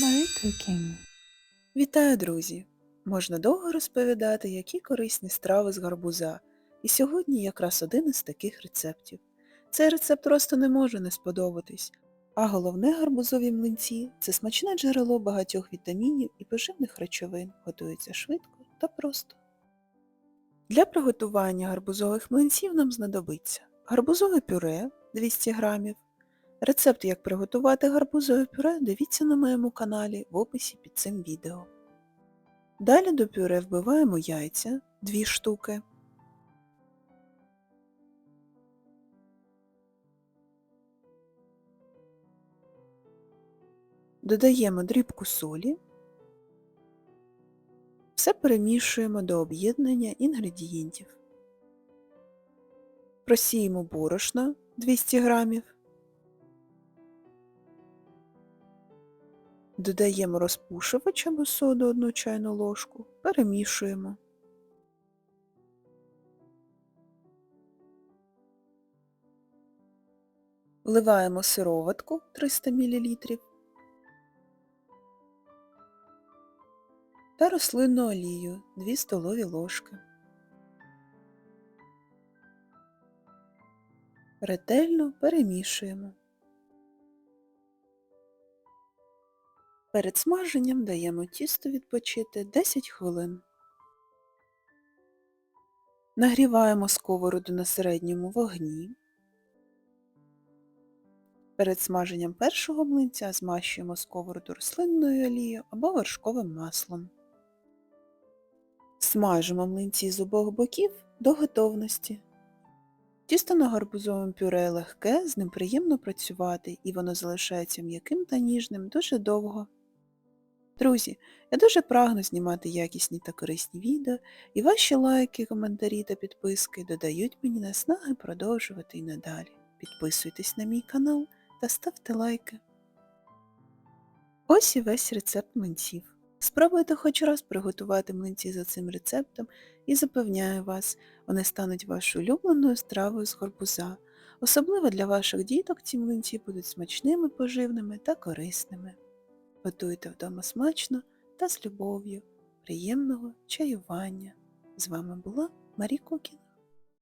Marie Cooking. Вітаю, друзі! Можна довго розповідати, які корисні страви з гарбуза. І сьогодні якраз один із таких рецептів. Цей рецепт просто не може не сподобатись. А головне гарбузові млинці – це смачне джерело багатьох вітамінів і поживних речовин, готується швидко та просто. Для приготування гарбузових млинців нам знадобиться гарбузове пюре 200 г, Рецепт, як приготувати гарбузове пюре, дивіться на моєму каналі в описі під цим відео. Далі до пюре вбиваємо яйця 2 штуки. Додаємо дрібку солі. Все перемішуємо до об'єднання інгредієнтів. Просіємо борошно 200 грамів. Додаємо розпушувач або соду 1 чайну ложку, перемішуємо. Вливаємо сироватку 300 мл та рослинну олію 2 столові ложки. Ретельно перемішуємо. Перед смаженням даємо тісто відпочити 10 хвилин. Нагріваємо сковороду на середньому вогні. Перед смаженням першого млинця змащуємо сковороду рослинною олією або вершковим маслом. Смажимо млинці з обох боків до готовності. Тісто на гарбузовому пюре легке, з ним приємно працювати і воно залишається м'яким та ніжним дуже довго. Друзі, я дуже прагну знімати якісні та корисні відео, і ваші лайки, коментарі та підписки додають мені наснаги продовжувати і надалі. Підписуйтесь на мій канал та ставте лайки. Ось і весь рецепт млинців. Спробуйте хоч раз приготувати млинці за цим рецептом і запевняю вас, вони стануть вашою улюбленою стравою з горбуза. Особливо для ваших діток ці млинці будуть смачними, поживними та корисними. Готуйте вдома смачно та з любов'ю. Приємного чаювання. З вами була Марі Кукін.